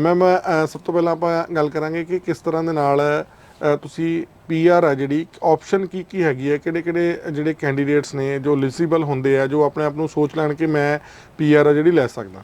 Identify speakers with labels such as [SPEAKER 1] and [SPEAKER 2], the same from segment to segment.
[SPEAKER 1] Ma'am ਸਭ ਤੋਂ ਪਹਿਲਾਂ ਆਪਾਂ ਗੱਲ ਕਰਾਂਗੇ ਕਿ ਕਿਸ ਤਰ੍ਹਾਂ ਦੇ ਨਾਲ ਅ, ਤੁਸੀਂ ਪੀਆਰ ਆ ਜਿਹੜੀ ਆਪਸ਼ਨ ਕੀ ਕੀ ਹੈਗੀ ਹੈ? ਕਿਹੜੇ ਕਿਹੜੇ ਜਿਹੜੇ ਕੈਂਡੀਡੇਟਸ ਨੇ ਜੋ ਐਲੀਜੀਬਲ ਹੁੰਦੇ ਆ ਜੋ ਆਪਣੇ ਆਪ ਨੂੰ ਸੋਚ ਲੈਣ ਕਿ ਮੈਂ ਪੀਆਰ ਆ ਜਿਹੜੀ ਲੈ ਸਕਦਾ?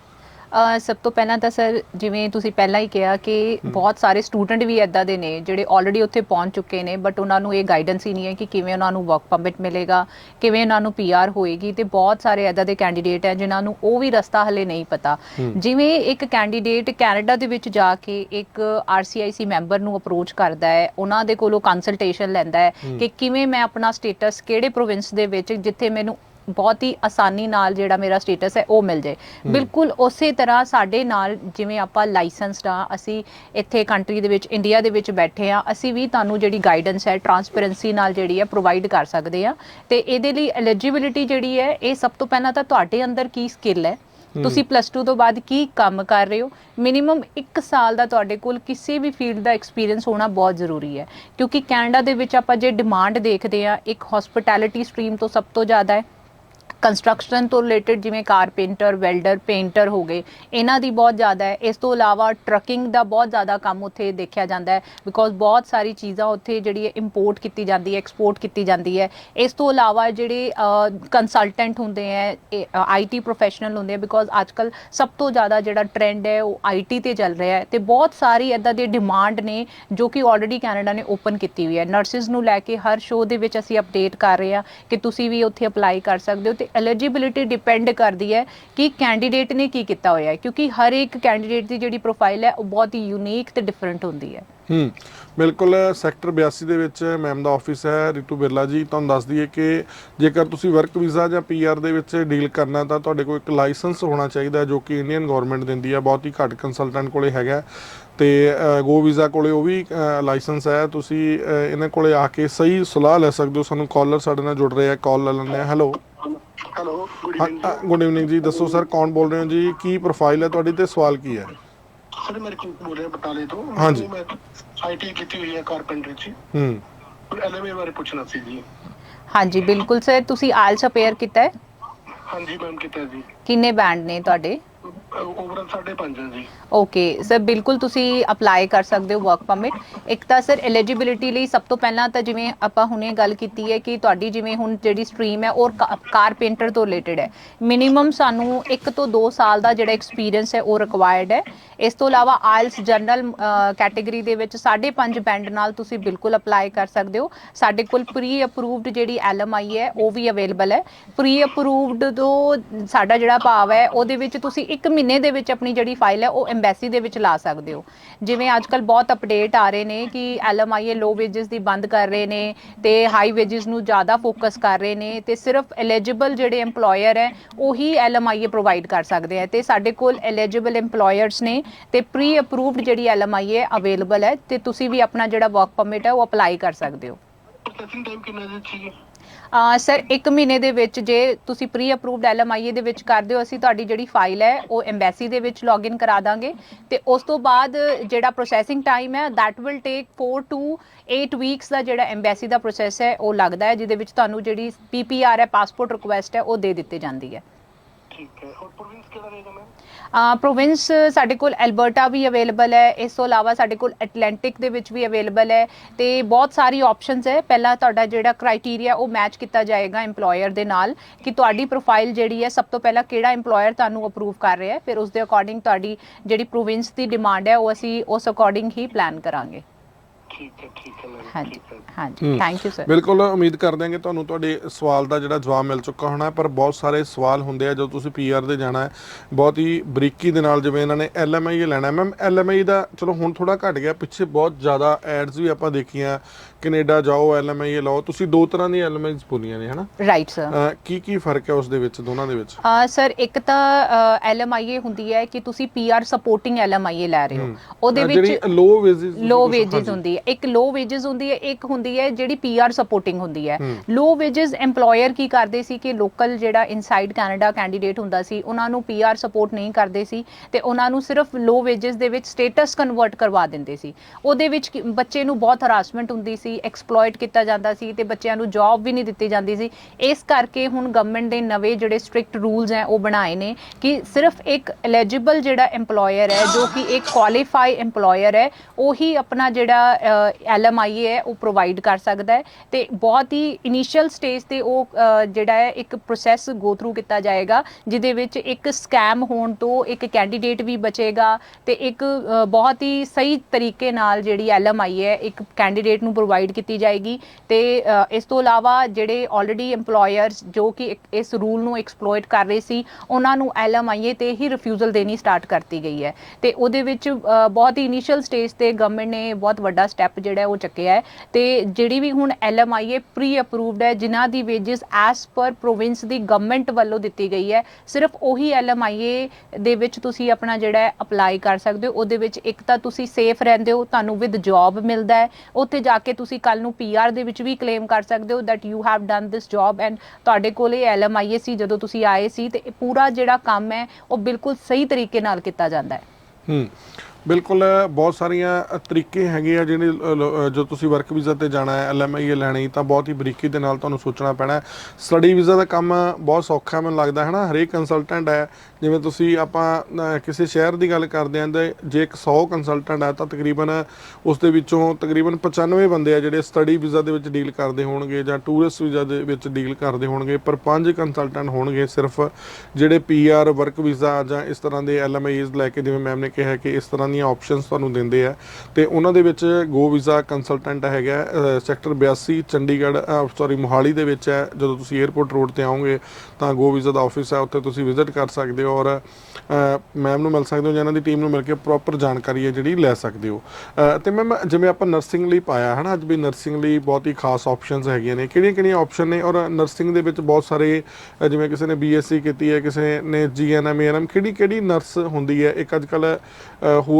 [SPEAKER 2] ਸਭ ਤੋਂ ਪਹਿਲਾਂ ਤਾਂ ਸਰ ਜਿਵੇਂ ਤੁਸੀਂ ਪਹਿਲਾਂ ਹੀ ਕਿਹਾ ਕਿ ਬਹੁਤ ਸਾਰੇ ਸਟੂਡੈਂਟ ਵੀ ਐਦਾਂ ਦੇ ਨੇ ਜਿਹੜੇ ਆਲਰੇਡੀ ਉੱਥੇ ਪਹੁੰਚ ਚੁੱਕੇ ਨੇ ਬਟ ਉਹਨਾਂ ਨੂੰ ਇਹ ਗਾਈਡੈਂਸ ਹੀ ਨਹੀਂ ਹੈ ਕਿ ਕਿਵੇਂ ਉਹਨਾਂ ਨੂੰ ਵਰਕ ਪਰਮਿਟ ਮਿਲੇਗਾ ਕਿਵੇਂ ਉਹਨਾਂ ਨੂੰ ਪੀਆਰ ਹੋਏਗੀ ਤੇ ਬਹੁਤ ਸਾਰੇ ਐਦਾਂ ਦੇ ਕੈਂਡੀਡੇਟ ਹੈ ਜਿਨ੍ਹਾਂ ਨੂੰ ਉਹ ਵੀ ਰਸਤਾ ਹਲੇ ਨਹੀਂ ਪਤਾ। ਜਿਵੇਂ ਇੱਕ ਕੈਂਡੀਡੇਟ ਕੈਨੇਡਾ ਦੇ ਵਿੱਚ ਜਾ ਕੇ ਇੱਕ ਆਰਸੀਆਈਸੀ ਮੈਂਬਰ ਨੂੰ ਅਪਰੋਚ ਕਰਦਾ ਹੈ ਉਹਨਾਂ ਦੇ ਕੋਲੋਂ ਕੰਸਲਟੇਸ਼ਨ ਲੈਂਦਾ ਹੈ ਕਿ ਕਿਵੇਂ ਮੈਂ ਆਪਣਾ ਸਟੇਟਸ ਕਿਹੜੇ ਪ੍ਰੋਵਿੰਸ ਦੇ ਵਿੱਚ ਜਿੱਥੇ ਮੈਨੂੰ ਬਹੁਤ ਹੀ ਆਸਾਨੀ ਨਾਲ ਜਿਹੜਾ ਮੇਰਾ ਸਟੇਟਸ ਹੈ ਉਹ ਮਿਲ ਜਾਏ। ਬਿਲਕੁਲ ਉਸੇ ਤਰ੍ਹਾਂ ਸਾਡੇ ਨਾਲ ਜਿਵੇਂ ਆਪਾਂ ਲਾਇਸੈਂਸਡ ਆ ਅਸੀਂ ਇੱਥੇ ਕੰਟਰੀ ਦੇ ਵਿੱਚ ਇੰਡੀਆ ਦੇ ਵਿੱਚ ਬੈਠੇ ਆ ਅਸੀਂ ਵੀ ਤੁਹਾਨੂੰ ਜਿਹੜੀ ਗਾਈਡੈਂਸ ਹੈ ਟਰਾਂਸਪੇਰੈਂਸੀ ਨਾਲ ਜਿਹੜੀ ਹੈ ਪ੍ਰੋਵਾਈਡ ਕਰ ਸਕਦੇ ਆ। ਤੇ ਇਹਦੇ ਲਈ ਐਲੀਜੀਬਿਲਿਟੀ ਜਿਹੜੀ ਹੈ ਇਹ ਸਭ ਤੋਂ ਪਹਿਲਾਂ ਤਾਂ ਤੁਹਾਡੇ ਅੰਦਰ ਕੀ ਸਕਿੱਲ ਹੈ? ਤੁਸੀਂ ਪਲੱਸ 2 ਤੋਂ ਬਾਅਦ ਕੀ ਕੰਮ ਕਰ ਰਹੇ ਹੋ? ਮਿਨੀਮਮ 1 ਸਾਲ ਦਾ ਤੁਹਾਡੇ ਕੋਲ ਕਿਸੇ ਵੀ ਫੀਲਡ ਦਾ ਐਕਸਪੀਰੀਅੰਸ ਹੋਣਾ ਬਹੁਤ ਜ਼ਰੂਰੀ ਹੈ। ਕਿਉਂਕਿ ਕੈਨੇਡਾ ਦੇ ਵਿੱਚ ਆਪਾਂ ਜੇ ਡਿਮਾਂਡ ਦੇਖਦੇ ਆ ਇੱਕ ਹਸਪਿਟੈਲਿਟੀ ਸਟਰੀਮ ਤੋਂ ਸਭ ਤੋਂ ਜ਼ਿਆਦਾ ਹੈ। ਕੰਸਟਰਕਸ਼ਨ ਤੋਂ ਰਿਲੇਟਡ ਜਿਵੇਂ ਕਾਰਪੈਂਟਰ, ਵੈਲਡਰ, ਪੇਂਟਰ ਹੋ ਗਏ, ਇਹਨਾਂ ਦੀ ਬਹੁਤ ਜ਼ਿਆਦਾ ਹੈ। ਇਸ ਤੋਂ ਇਲਾਵਾ ਟਰੱਕਿੰਗ ਦਾ ਬਹੁਤ ਜ਼ਿਆਦਾ ਕੰਮ ਉੱਥੇ ਦੇਖਿਆ ਜਾਂਦਾ ਹੈ ਬਿਕੋਜ਼ ਬਹੁਤ ਸਾਰੀ ਚੀਜ਼ਾਂ ਉੱਥੇ ਜਿਹੜੀ ਹੈ ਇੰਪੋਰਟ ਕੀਤੀ ਜਾਂਦੀ ਹੈ ਐਕਸਪੋਰਟ ਕੀਤੀ ਜਾਂਦੀ ਹੈ। ਇਸ ਤੋਂ ਇਲਾਵਾ ਜਿਹੜੇ ਕੰਸਲਟੈਂਟ ਹੁੰਦੇ ਹੈ ਆਈਟੀ ਪ੍ਰੋਫੈਸ਼ਨਲ ਹੁੰਦੇ ਆ ਬਿਕੋਜ਼ ਅੱਜਕੱਲ ਸਭ ਤੋਂ ਜ਼ਿਆਦਾ ਜਿਹੜਾ ਟ੍ਰੈਂਡ ਹੈ ਉਹ ਆਈਟੀ ਤੇ ਚੱਲ ਰਿਹਾ ਹੈ ਤੇ ਬਹੁਤ ਸਾਰੀ ਇਦਾਂ ਦੇ ਡਿਮਾਂਡ ਨੇ ਜੋ ਕਿ ਆਲਰੇਡੀ ਕੈਨੇਡਾ ਨੇ ਓਪਨ ਕੀਤੀ ਹੋਈ ਹੈ। ਨਰਸਿਸ ਨੂੰ ਲੈ ਕੇ ਹਰ ਸ਼ੋਅ ਦੇ ਵਿੱਚ ਅਸੀਂ ਅਪਡੇਟ ਕਰ ਰਹੇ ਹਾਂ ਕਿ ਤੁਸੀਂ ਵੀ ਉੱਥੇ ਅਪਲਾਈ ਕਰ ਸਕਦੇ ਹੋ ਤੇ ਐਲੀਜੀਬਿਲਿਟੀ ਡਿਪੈਂਡ ਕਰਦੀ ਹੈ ਕਿ ਕੈਂਡੀਡੇਟ ਨੇ ਕੀ ਕੀਤਾ ਹੋਇਆ ਹੈ, ਕਿਉਂਕਿ ਹਰ ਇੱਕ ਕੈਂਡੀਡੇਟ ਦੀ ਜਿਹੜੀ ਪ੍ਰੋਫਾਈਲ ਹੈ, ਉਹ ਬਹੁਤ ਹੀ ਯੂਨੀਕ ਤੇ ਡਿਫਰੈਂਟ ਹੁੰਦੀ ਹੈ।
[SPEAKER 1] ਹੂੰ, ਬਿਲਕੁਲ, ਸੈਕਟਰ 82 ਦੇ ਵਿੱਚ ਮੈਮ ਦਾ ਆਫਿਸ ਹੈ, ਰਿਤੂ ਬਿਰਲਾ ਜੀ, ਤੁਹਾਨੂੰ ਦੱਸ ਦਈਏ ਕਿ ਜੇਕਰ ਤੁਸੀਂ ਵਰਕ ਵੀਜ਼ਾ ਜਾਂ ਪੀਆਰ ਦੇ ਵਿੱਚ ਡੀਲ ਕਰਨਾ ਤਾਂ ਤੁਹਾਡੇ ਕੋਲ ਇੱਕ ਲਾਇਸੈਂਸ ਹੋਣਾ ਚਾਹੀਦਾ ਜੋ ਕਿ ਇੰਡੀਅਨ ਗਵਰਨਮੈਂਟ ਦਿੰਦੀ ਹੈ, ਬਹੁਤ ਹੀ ਘੱਟ ਕੰਸਲਟੈਂਟ ਕੋਲੇ ਹੈਗਾ ਤੇ ਗੋ ਵੀਜ਼ਾ ਕੋਲੇ ਉਹ ਵੀ ਲਾਇਸੈਂਸ ਹੈ, ਤੁਸੀਂ ਇਹਨਾਂ ਕੋਲੇ ਆ ਕੇ ਸਹੀ ਸਲਾਹ ਲੈ ਸਕਦੇ ਹੋ, ਸਾਨੂੰ ਕਾਲਰ ਸਾਡੇ ਨਾਲ ਜੁੜ ਰਹੇ ਆ ਕਾਲ ਲੈ ਲੈਂਦੇ ਆ hello
[SPEAKER 3] hello good evening
[SPEAKER 1] good evening ਜੀ ਦੱਸੋ ਸਰ ਕੌਣ ਬੋਲ ਰਹੇ ਹੋ ਜੀ? ਕੀ ਪ੍ਰੋਫਾਈਲ ਹੈ ਤੁਹਾਡੀ ਤੇ ਸਵਾਲ ਕੀ ਹੈ?
[SPEAKER 3] ਸਰ ਮੇਰੇ ਕੋਲ ਬੋਲ ਰਿਹਾ ਬਟਾਲੇ ਤੋਂ।
[SPEAKER 1] ਹਾਂਜੀ।
[SPEAKER 3] ਮੈਂ ਆਈਟੀ ਕੀਤੀ ਹੋਈ ਹੈ ਕਾਰਪੈਂਟਰੀ ਚ।
[SPEAKER 1] ਹੂੰ।
[SPEAKER 3] ਐਲਐਮਏ ਬਾਰੇ ਪੁੱਛਣਾ ਸੀ ਜੀ।
[SPEAKER 2] ਹਾਂਜੀ ਬਿਲਕੁਲ ਸਰ ਤੁਸੀਂ ਆਇਲਸ ਅਪੇਅਰ ਕੀਤਾ ਹੈ?
[SPEAKER 3] ਹਾਂਜੀ ਮੈਮ ਕੀਤਾ ਜੀ।
[SPEAKER 2] ਕਿੰਨੇ ਬੈਂਡ ਨੇ ਤੁਹਾਡੇ?
[SPEAKER 3] ਓਵਰਆਲ 5.5 ਹੈ ਜੀ।
[SPEAKER 2] ਓਕੇ ਸਰ ਬਿਲਕੁਲ ਤੁਸੀਂ ਅਪਲਾਈ ਕਰ ਸਕਦੇ ਹੋ ਵਰਕ ਪਰਮਿਟ ਇੱਕ ਤਾਂ ਸਰ ਐਲੀਜੀਬਿਲਿਟੀ ਲਈ ਸਭ ਤੋਂ ਪਹਿਲਾਂ ਤਾਂ ਜਿਵੇਂ ਆਪਾਂ ਹੁਣੇ ਗੱਲ ਕੀਤੀ ਹੈ ਕਿ ਤੁਹਾਡੀ ਜਿਵੇਂ ਹੁਣ ਜਿਹੜੀ ਸਟਰੀਮ ਹੈ, ਉਹ ਕਾਰਪੈਂਟਰ ਤੋਂ ਰਿਲੇਟਡ ਹੈ। ਮਿਨੀਮਮ ਸਾਨੂੰ 1 ਤੋਂ 2 ਸਾਲ ਦਾ ਜਿਹੜਾ ਐਕਸਪੀਰੀਅੰਸ ਹੈ, ਉਹ ਰਿਕੁਆਇਰਡ ਹੈ। ਇਸ ਤੋਂ ਇਲਾਵਾ ਆਇਲਸ ਜਨਰਲ ਕੈਟਾਗਰੀ ਦੇ ਵਿੱਚ 5.5 ਬੈਂਡ ਨਾਲ ਤੁਸੀਂ ਬਿਲਕੁਲ ਅਪਲਾਈ ਕਰ ਸਕਦੇ ਹੋ। ਸਾਡੇ ਕੋਲ ਪ੍ਰੀ ਅਪਰੂਵਡ ਜਿਹੜੀ ਐਲਐਮਆਈ ਹੈ, ਉਹ ਵੀ ਅਵੇਲੇਬਲ ਹੈ। ਪ੍ਰੀ ਅਪਰੂਵਡ ਤੋਂ ਸਾਡਾ ਜਿਹੜਾ ਭਾਵ ਹੈ, ਉਹਦੇ ਵਿੱਚ ਤੁਸੀਂ 1 ਮਹੀਨੇ ਦੇ ਵਿੱਚ ਆਪਣੀ ਜਿਹੜੀ ਫਾਈਲ ਹੈ, ਉਹ ਐਮਬੈਸੀ ਦੇ ਵਿੱਚ ਲਾ ਸਕਦੇ ਹੋ। ਜਿਵੇਂ ਅੱਜਕੱਲ ਬਹੁਤ ਅਪਡੇਟ ਆ ਰਹੇ ਨੇ ਕਿ ਐਲਐਮਆਈ ਲੋ ਵੇਜਸ ਦੀ ਬੰਦ ਕਰ ਰਹੇ ਨੇ ਤੇ ਹਾਈ ਵੇਜਸ ਨੂੰ ਜ਼ਿਆਦਾ ਫੋਕਸ ਕਰ ਰਹੇ ਨੇ ਤੇ ਸਿਰਫ ਐਲੀਜੀਬਲ ਜਿਹੜੇ EMPLOYER ਹੈ, ਉਹੀ ਐਲਐਮਆਈ ਪ੍ਰੋਵਾਈਡ ਕਰ ਸਕਦੇ ਆ ਤੇ ਸਾਡੇ ਕੋਲ ਐਲੀਜੀਬਲ EMPLOYERS ਨੇ ਤੇ ਪ੍ਰੀ ਅਪਰੂਵਡ ਜਿਹੜੀ ਐਲਐਮਆਈ ਅਵੇਲੇਬਲ ਹੈ ਤੇ ਤੁਸੀਂ ਵੀ ਆਪਣਾ ਜਿਹੜਾ ਵਰਕ ਪਰਮਿਟ ਹੈ, ਉਹ ਅਪਲਾਈ ਕਰ ਸਕਦੇ ਹੋ।
[SPEAKER 3] ਪ੍ਰੋਸੈਸਿੰਗ ਟਾਈਮ ਕਿੰਨਾ ਜੀ ਜੀ?
[SPEAKER 2] ਅਹ ਸਰ 1 ਮਹੀਨੇ ਦੇ ਵਿੱਚ ਜੇ ਤੁਸੀਂ ਪ੍ਰੀ ਅਪਰੂਵਡ ਐਲਐਮਆਈ ਦੇ ਵਿੱਚ ਕਰਦੇ ਹੋ ਅਸੀਂ ਤੁਹਾਡੀ ਜਿਹੜੀ ਫਾਈਲ ਹੈ, ਉਹ ਐਮਬੈਸੀ ਦੇ ਵਿੱਚ ਲੌਗਇਨ ਕਰਾ ਦਾਂਗੇ। ਤੇ ਉਸ ਤੋਂ ਬਾਅਦ ਜਿਹੜਾ ਪ੍ਰੋਸੈਸਿੰਗ ਟਾਈਮ ਹੈ, that will take 4 to 8 weeks ਦਾ ਜਿਹੜਾ ਐਮਬੈਸੀ ਦਾ ਪ੍ਰੋਸੈਸ ਹੈ, ਉਹ ਲੱਗਦਾ ਹੈ, ਜਿਹਦੇ ਵਿੱਚ ਤੁਹਾਨੂੰ ਜਿਹੜੀ ਪੀਪੀਆਰ ਹੈ ਪਾਸਪੋਰਟ ਰਿਕੁਐਸਟ ਹੈ, ਉਹ ਦੇ ਦਿੱਤੀ ਜਾਂਦੀ ਹੈ।
[SPEAKER 3] ਠੀਕ ਹੈ। ਹੋਰ ਪ੍ਰੋਵਿੰਸ ਕਿਹੜਾ ਰਹੇਗਾ ਮੈਮ
[SPEAKER 2] ਪ੍ਰੋਵਿੰਸ ਸਾਡੇ ਕੋਲ ਐਲਬਰਟਾ ਵੀ ਅਵੇਲੇਬਲ ਹੈ, ਇਸ ਤੋਂ ਇਲਾਵਾ ਸਾਡੇ ਕੋਲ ਐਟਲੈਂਟਿਕ ਦੇ ਵਿੱਚ ਵੀ ਅਵੇਲੇਬਲ ਹੈ ਤੇ ਬਹੁਤ ਸਾਰੀ ਆਪਸ਼ਨਸ ਹੈ। ਪਹਿਲਾਂ ਤੁਹਾਡਾ ਜਿਹੜਾ ਕ੍ਰਾਈਟੇਰੀਆ ਉਹ ਮੈਚ ਕੀਤਾ ਜਾਏਗਾ EMPLOYER ਦੇ ਨਾਲ ਕਿ ਤੁਹਾਡੀ ਪ੍ਰੋਫਾਈਲ ਜਿਹੜੀ ਹੈ, ਸਭ ਤੋਂ ਪਹਿਲਾਂ ਕਿਹੜਾ EMPLOYER ਤੁਹਾਨੂੰ ਅਪਰੂਵ ਕਰ ਰਿਹਾ ਹੈ, ਫਿਰ ਉਸ ਦੇ ਅਕੋਰਡਿੰਗ ਤੁਹਾਡੀ ਜਿਹੜੀ ਪ੍ਰੋਵਿੰਸ ਦੀ ਡਿਮਾਂਡ ਹੈ, ਉਹ ਅਸੀਂ ਉਸ ਅਕੋਰਡਿੰਗ ਹੀ ਪਲਾਨ ਕਰਾਂਗੇ।
[SPEAKER 3] ਠੀਕ ਹੈ ਠੀਕ ਹੈ ਮੈਮ
[SPEAKER 2] ਹਾਂਜੀ
[SPEAKER 3] ਠੀਕ ਹੈ।
[SPEAKER 2] ਹਾਂਜੀ
[SPEAKER 1] ਹੂੰ।
[SPEAKER 2] ਥੈਂਕ ਯੂ ਸਰ
[SPEAKER 1] ਬਿਲਕੁਲ ਉਮੀਦ ਕਰਦੇ ਹਾਂ ਕਿ ਤੁਹਾਨੂੰ ਤੁਹਾਡੇ ਸਵਾਲ ਦਾ ਜਿਹੜਾ ਜਵਾਬ ਮਿਲ ਚੁੱਕਾ ਹੋਣਾ ਹੈ, ਪਰ ਬਹੁਤ ਸਾਰੇ ਸਵਾਲ ਹੁੰਦੇ ਆ ਜਦੋਂ ਤੁਸੀਂ ਪੀਆਰ ਦੇ ਜਾਣਾ ਹੈ। ਬਹੁਤ ਹੀ ਬਰੀਕੀ ਦੇ ਨਾਲ ਜਿਵੇਂ ਇਹਨਾਂ ਨੇ ਐਲਐਮਆਈ ਲੈਣਾ ਮੈਮ ਐਲਐਮਆਈ ਦਾ ਚਲੋ ਹੁਣ ਥੋੜਾ ਘਟ ਗਿਆ ਪਿੱਛੇ ਬਹੁਤ ਜ਼ਿਆਦਾ ਐਡਸ ਵੀ ਆਪਾਂ ਦੇਖੀਆਂ ਕੈਨੇਡਾ ਜਾਓ ਐਲਐਮਆਈ ਲਓ। ਤੁਸੀਂ ਦੋ ਤਰ੍ਹਾਂ ਦੀਆਂ ਐਲਐਮਆਈਜ਼ ਬੋਲੀਆਂ ਨੇ ਹਨਾ?
[SPEAKER 2] ਰਾਈਟ ਸਰ
[SPEAKER 1] ਅਹ ਕੀ ਕੀ ਫ਼ਰਕ ਹੈ ਉਸ ਦੇ ਵਿੱਚ ਦੋਨਾਂ ਦੇ ਵਿੱਚ?
[SPEAKER 2] ਆ ਸਰ ਇੱਕ ਤਾਂ ਐਲਐਮਆਈਏ ਹੁੰਦੀ ਹੈ ਕਿ ਤੁਸੀਂ ਪੀਆਰ ਸਪੋਰਟਿੰਗ ਐਲਐਮਆਈਏ ਲੈ ਰਹੇ ਹੋ। ਉਹਦੇ ਵਿੱਚ
[SPEAKER 1] ਲੋ ਵੇਜਸ
[SPEAKER 2] ਲੋ ਵੇਜਸ ਹੁੰਦੀ ਹੈ, ਇੱਕ ਲੋ ਵੇजेस ਹੁੰਦੀ ਹੈ, ਇੱਕ ਹੁੰਦੀ ਹੈ ਜਿਹੜੀ ਪੀਆਰ ਸਪੋਰਟਿੰਗ ਹੁੰਦੀ ਹੈ। ਲੋ ਵੇजेस EMPLOYER ਕੀ ਕਰਦੇ ਸੀ ਕਿ ਲੋਕਲ ਜਿਹੜਾ ਇਨਸਾਈਡ ਕੈਨੇਡਾ ਕੈਂਡੀਡੇਟ ਹੁੰਦਾ ਸੀ, ਉਹਨਾਂ ਨੂੰ ਪੀਆਰ ਸਪੋਰਟ ਨਹੀਂ ਕਰਦੇ ਸੀ ਤੇ ਉਹਨਾਂ ਨੂੰ ਸਿਰਫ ਲੋ ਵੇजेस ਦੇ ਵਿੱਚ ਸਟੇਟਸ ਕਨਵਰਟ ਕਰਵਾ ਦਿੰਦੇ ਸੀ। ਉਹਦੇ ਵਿੱਚ ਬੱਚੇ ਨੂੰ ਬਹੁਤ ਹਰਾਸਮੈਂਟ ਹੁੰਦੀ ਸੀ ਐਕਸਪਲੋਇਟ ਕੀਤਾ ਜਾਂਦਾ ਸੀ ਤੇ ਬੱਚਿਆਂ ਨੂੰ ਜੌਬ ਵੀ ਨਹੀਂ ਦਿੱਤੀ ਜਾਂਦੀ ਸੀ। ਇਸ ਕਰਕੇ ਹੁਣ ਗਵਰਨਮੈਂਟ ਦੇ ਨਵੇਂ ਜਿਹੜੇ ਸਟ੍ਰਿਕਟ ਰੂਲਸ ਹੈ, ਉਹ ਬਣਾਏ ਨੇ ਕਿ ਸਿਰਫ ਇੱਕ ਐਲੀਜੀਬਲ ਜਿਹੜਾ EMPLOYER ਹੈ, ਜੋ ਕਿ ਇੱਕ ਕੁਆਲੀਫਾਈ EMPLOYER ਹੈ, ਉਹੀ ਆਪਣਾ ਜਿਹੜਾ LMIA ਹੈ, ਉਹ ਪ੍ਰੋਵਾਈਡ ਕਰ ਸਕਦਾ ਹੈ ਤੇ ਬਹੁਤ ਹੀ ਇਨੀਸ਼ੀਅਲ ਸਟੇਜ ਤੇ ਉਹ ਜਿਹੜਾ ਹੈ, ਇੱਕ ਪ੍ਰੋਸੈਸ ਗੋ ਥਰੂ ਕੀਤਾ ਜਾਏਗਾ, ਜਿਹਦੇ ਵਿੱਚ ਇੱਕ ਸਕੈਮ ਹੋਣ ਤੋਂ ਇੱਕ ਕੈਂਡੀਡੇਟ ਵੀ ਬਚੇਗਾ ਤੇ ਇੱਕ ਬਹੁਤ ਹੀ ਸਹੀ ਤਰੀਕੇ ਨਾਲ ਜਿਹੜੀ LMI ਹੈ, ਇੱਕ ਕੈਂਡੀਡੇਟ ਨੂੰ ਪ੍ਰੋਵਾਈਡ ਕੀਤੀ ਜਾਏਗੀ ਤੇ ਇਸ ਤੋਂ ਇਲਾਵਾ ਜਿਹੜੇ ਆਲਰੇਡੀ EMPLOYERS ਜੋ ਕਿ ਇੱਕ- ਇਸ ਰੂਲ ਨੂੰ ਐਕਸਪਲੋਇਟ ਕਰ ਰਹੇ ਸੀ, ਉਹਨਾਂ ਨੂੰ LMIA ਤੇ ਹੀ ਰਿਫਿਊਜ਼ਲ ਦੇਣੀ ਸਟਾਰਟ ਕਰਤੀ ਗਈ ਹੈ ਤੇ ਉਹਦੇ ਵਿੱਚ ਬਹੁਤ ਹੀ ਇਨੀਸ਼ੀਅਲ ਸਟੇਜ ਤੇ ਗਵਰਨਮੈਂਟ ਨੇ ਬਹੁਤ ਵੱਡਾ ਸਟੈਪ ਜਿਹੜਾ ਉਹ ਚੱਕਿਆ ਹੈ। ਤੇ ਜਿਹੜੀ ਵੀ ਹੁਣ LMIA ਪ੍ਰੀ ਅਪਰੂਵਡ ਹੈ, ਜਿਨ੍ਹਾਂ ਦੀ ਵੇजेस ਐਸ ਪਰ ਪ੍ਰੋਵਿੰਸ ਦੀ ਗਵਰਨਮੈਂਟ ਵੱਲੋਂ ਦਿੱਤੀ ਗਈ ਹੈ, ਸਿਰਫ ਉਹੀ LMIA ਦੇ ਵਿੱਚ ਤੁਸੀਂ ਆਪਣਾ ਜਿਹੜਾ ਅਪਲਾਈ ਕਰ ਸਕਦੇ ਹੋ। ਉਹਦੇ ਵਿੱਚ ਇੱਕ ਤਾਂ ਤੁਸੀਂ ਸੇਫ ਰਹਿੰਦੇ ਹੋ, ਤੁਹਾਨੂੰ ਵਿਦ ਜੌਬ ਮਿਲਦਾ ਹੈ। ਉੱਥੇ ਜਾ ਕੇ ਤੁਸੀਂ ਕੱਲ ਨੂੰ PR ਦੇ ਵਿੱਚ ਵੀ ਕਲੇਮ ਕਰ ਸਕਦੇ ਹੋ that you have done this job and ਤੁਹਾਡੇ ਕੋਲ ਇਹ LMIA ਸੀ, ਜਦੋਂ ਤੁਸੀਂ ਆਏ ਸੀ ਤੇ ਇਹ ਪੂਰਾ ਜਿਹੜਾ ਕੰਮ ਹੈ, ਉਹ ਬਿਲਕੁਲ ਸਹੀ ਤਰੀਕੇ ਨਾਲ ਕੀਤਾ ਜਾਂਦਾ ਹੈ।
[SPEAKER 1] ਹੂੰ। ਬਿਲਕੁਲ ਬਹੁਤ ਸਾਰੀਆਂ ਤਰੀਕੇ ਹੈਗੇ ਆ ਜਿਹੜੇ ਜੋ ਤੁਸੀਂ ਵਰਕ ਵੀਜ਼ਾ ਤੇ ਜਾਣਾ ਹੈ ਐਲਐਮਆਈ ਲੈਣੀ ਤਾਂ ਬਹੁਤ ਹੀ ਬਰੀਕੀ ਦੇ ਨਾਲ ਤੁਹਾਨੂੰ ਸੋਚਣਾ ਪੈਣਾ ਸਟੱਡੀ ਵੀਜ਼ਾ ਦਾ ਕੰਮ ਬਹੁਤ ਸੌਖਾ ਹੈ, ਮੈਨੂੰ ਲੱਗਦਾ ਹੈ ਨਾ ਹਰੇਕ ਕੰਸਲਟੈਂਟ ਹੈ ਜਿਵੇਂ ਤੁਸੀਂ ਆਪਾਂ ਕਿਸੇ ਸ਼ਹਿਰ ਦੀ ਗੱਲ ਕਰਦੇ ਆਂ ਤੇ ਜੇ ਇੱਕ 100 ਕੰਸਲਟੈਂਟ ਹੈ ਤਾਂ ਤਕਰੀਬਨ ਉਸ ਦੇ ਵਿੱਚੋਂ ਤਕਰੀਬਨ 95 ਬੰਦੇ ਆ ਜਿਹੜੇ ਸਟੱਡੀ ਵੀਜ਼ਾ ਦੇ ਵਿੱਚ ਡੀਲ ਕਰਦੇ ਹੋਣਗੇ ਜਾਂ ਟੂਰਿਸਟ ਵੀਜ਼ਾ ਦੇ ਵਿੱਚ ਡੀਲ ਕਰਦੇ ਹੋਣਗੇ ਪਰ ਪੰਜ ਕੰਸਲਟੈਂਟ ਹੋਣਗੇ ਸਿਰਫ ਜਿਹੜੇ ਪੀਆਰ ਵਰਕ ਵੀਜ਼ਾ ਜਾਂ ਇਸ ਤਰ੍ਹਾਂ ਦੇ ਐਲਐਮਆਈਜ਼ ਲੈ ਕੇ ਜਿਵੇਂ ਮੈਮ ਨੇ ਕਿਹਾ ਕਿ ਇਸ ਤਰ੍ਹਾਂ ਦੀਆਂ ਆਪਸ਼ਨਸ ਤੁਹਾਨੂੰ ਦਿੰਦੇ ਆ। ਤੇ ਉਹਨਾਂ ਦੇ ਵਿੱਚ ਗੋ ਵੀਜ਼ਾ ਕੰਸਲਟੈਂਟ ਹੈਗਾ ਸੈਕਟਰ 82 ਚੰਡੀਗੜ੍ਹ ਸੌਰੀ ਮੋਹਾਲੀ ਦੇ ਵਿੱਚ ਹੈ। ਜਦੋਂ ਤੁਸੀਂ 에ਅਰਪੋਰਟ ਰੋਡ ਤੇ ਆਓਗੇ ਤਾਂ ਗੋ ਵੀਜ਼ਾ ਦਾ ਆਫਿਸ ਹੈ ਉੱਥੇ ਤੁਸੀਂ ਵਿਜ਼ਿਟ ਕਰ ਸਕਦੇ ਹੋ। ਔਰ ਮੈਮ ਨੂੰ ਮਿਲ ਸਕਦੇ ਹੋ ਜਾਂ ਇਹਨਾਂ ਦੀ ਟੀਮ ਨੂੰ ਮਿਲ ਕੇ ਪ੍ਰੋਪਰ ਜਾਣਕਾਰੀ ਹੈ ਜਿਹੜੀ ਲੈ ਸਕਦੇ ਹੋ। ਅ, ਤੇ ਮੈਮ ਜਿਵੇਂ ਆਪਾਂ ਨਰਸਿੰਗ ਲਈ ਪਾਇਆ ਹੈ ਨਾ ਅੱਜ ਵੀ ਨਰਸਿੰਗ ਲਈ ਬਹੁਤ ਹੀ ਖਾਸ ਆਪਸ਼ਨਸ ਹੈਗੀਆਂ ਨੇ। ਕਿਹੜੀਆਂ ਕਿਹੜੀਆਂ ਆਪਸ਼ਨ ਨੇ? ਔਰ ਨਰਸਿੰਗ ਦੇ ਵਿੱਚ ਬਹੁਤ ਸਾਰੇ ਜਿਵੇਂ ਕਿਸੇ ਨੇ ਬੀਐਸਸੀ ਕੀਤੀ ਹੈ ਕਿਸੇ ਨੇ ਜੀਐਨਐਮ ਏਐਨਐਮ ਕਿਹੜੀ ਕਿਹੜੀ ਨਰਸ ਹੁੰਦੀ ਹੈ? ਇੱਕ ਅੱਜ ਕੱਲ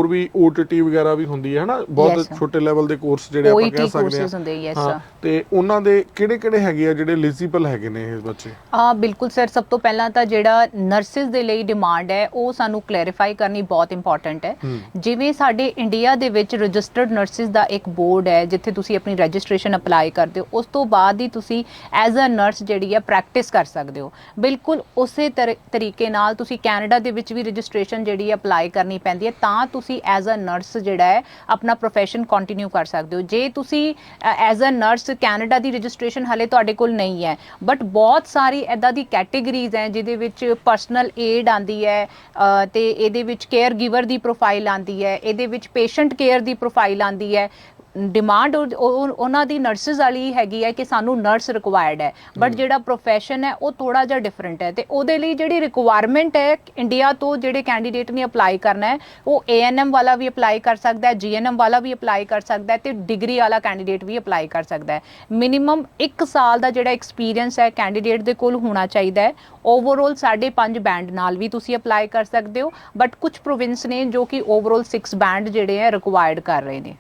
[SPEAKER 1] ਹੋਰ ਵੀ ਓਟੀਟੀ ਵਗੈਰਾ ਵੀ ਹੁੰਦੀ ਹੈ ਹਨਾ ਬਹੁਤ. ਛੋਟੇ ਲੈਵਲ ਦੇ ਕੋਰਸ ਜਿਹੜੇ ਆਪਾਂ
[SPEAKER 2] OET
[SPEAKER 1] ਕਹਿ ਸਕਦੇ ਹਾਂ. ਤੇ ਉਹਨਾਂ ਦੇ ਕਿਹੜੇ ਕਿਹੜੇ ਹੈਗੇ ਆ ਜਿਹੜੇ ਐਲੀਜੀਬਲ ਹੈਗੇ ਨੇ ਇਹ ਬੱਚੇ
[SPEAKER 2] ਆ ਬਿਲਕੁਲ ਸਰ ਸਭ ਤੋਂ ਪਹਿਲਾਂ ਤਾਂ ਜਿਹੜਾ ਨਰਸਿਸ ਦੇ ਲਈ ਡਿਮਾਂਡ ਹੈ ਉਹ ਸਾਨੂੰ ਕਲੈਰੀਫਾਈ ਕਰਨੀ ਬਹੁਤ ਇੰਪੋਰਟੈਂਟ ਹੈ। ਜਿਵੇਂ ਸਾਡੇ ਇੰਡੀਆ ਦੇ ਵਿੱਚ ਰਜਿਸਟਰਡ ਨਰਸਿਸ ਦਾ ਇੱਕ ਬੋਰਡ ਹੈ ਜਿੱਥੇ ਤੁਸੀਂ ਆਪਣੀ ਰਜਿਸਟ੍ਰੇਸ਼ਨ ਅਪਲਾਈ ਕਰਦੇ ਹੋ ਉਸ ਤੋਂ ਬਾਅਦ ਹੀ ਤੁਸੀਂ ਐਜ਼ ਅ ਨਰਸ ਜਿਹੜੀ ਹੈ ਪ੍ਰੈਕਟਿਸ ਕਰ ਸਕਦੇ ਹੋ ਬਿਲਕੁਲ ਉਸੇ ਤਰ- ਤਰੀਕੇ ਨਾਲ ਤੁਸੀਂ ਕੈਨੇਡਾ ਦੇ ਵਿੱਚ ਵੀ ਰਜਿਸਟ੍ਰੇਸ਼ਨ ਜਿਹੜੀ ਹੈ ਅਪਲਾਈ ਕਰਨੀ ਪੈਂਦੀ ਹੈ ਤਾਂ ਤੁਸੀਂ ਤੁਸੀਂ ਐਜ਼ ਅ ਨਰਸ ਜਿਹੜਾ ਹੈ ਆਪਣਾ ਪ੍ਰੋਫੈਸ਼ਨ ਕੰਟੀਨਿਊ ਕਰ ਸਕਦੇ ਹੋ। ਜੇ ਤੁਸੀਂ ਐਜ਼ ਅ ਨਰਸ ਕੈਨੇਡਾ ਦੀ ਰਜਿਸਟ੍ਰੇਸ਼ਨ ਹਲੇ ਤੁਹਾਡੇ ਕੋਲ ਨਹੀਂ ਹੈ ਬਟ ਬਹੁਤ ਸਾਰੀ ਐਦਾਂ ਦੀ ਕੈਟੇਗਰੀਜ਼ ਹੈ ਜਿਹਦੇ ਵਿੱਚ ਪਰਸਨਲ ਏਡ ਆਂਦੀ ਹੈ ਅ, ਤੇ ਇਹਦੇ ਵਿੱਚ ਕੇਅਰ ਗਿਵਰ ਦੀ ਪ੍ਰੋਫਾਈਲ ਆਂਦੀ ਹੈ ਇਹਦੇ ਵਿੱਚ ਪੇਸ਼ੈਂਟ ਕੇਅਰ ਦੀ ਪ੍ਰੋਫਾਈਲ ਆਂਦੀ ਹੈ ਡਿਮਾਂਡ ਉਹਨਾਂ ਦੀ ਨਰਸਿਸ ਵਾਲੀ ਹੈਗੀ ਹੈ ਕਿ ਸਾਨੂੰ ਨਰਸ ਰਿਕੁਆਇਰਡ ਹੈ। ਬਟ ਜਿਹੜਾ profession ਹੈ ਉਹ ਥੋੜਾ ਜਿਹਾ ਡਿਫਰੈਂਟ ਹੈ। ਤੇ ਉਹਦੇ ਲਈ ਜਿਹੜੀ ਰਿਕੁਆਇਰਮੈਂਟ ਹੈ ਇੰਡੀਆ ਤੋਂ ਜਿਹੜੇ ਕੈਂਡੀਡੇਟ ਨੇ ਅਪਲਾਈ ਕਰਨਾ ਹੈ ਉਹ ਏਐਨਐਮ ਵਾਲਾ ਵੀ ਅਪਲਾਈ ਕਰ ਸਕਦਾ ਹੈ ਜੀਐਨਐਮ ਵਾਲਾ ਵੀ ਅਪਲਾਈ ਕਰ ਸਕਦਾ ਹੈ ਤੇ ਡਿਗਰੀ ਵਾਲਾ ਕੈਂਡੀਡੇਟ ਵੀ ਅਪਲਾਈ ਕਰ ਸਕਦਾ ਹੈ। ਮਿਨੀਮਮ 1 ਸਾਲ ਦਾ ਜਿਹੜਾ ਐਕਸਪੀਰੀਅੰਸ ਹੈ ਕੈਂਡੀਡੇਟ ਦੇ ਕੋਲ ਹੋਣਾ ਚਾਹੀਦਾ ਹੈ। ਓਵਰਆਲ 5.5 ਬੈਂਡ ਨਾਲ ਵੀ ਤੁਸੀਂ ਅਪਲਾਈ ਕਰ ਸਕਦੇ ਹੋ। ਬਟ ਕੁਝ ਪ੍ਰੋਵਿੰਸ ਨੇ ਜੋ ਕਿ ਓਵਰਆਲ 6 ਬੈਂਡ ਜਿਹੜੇ ਹੈ ਰਿਕੁਆਇਰਡ ਕਰ ਰਹੇ ਨੇ।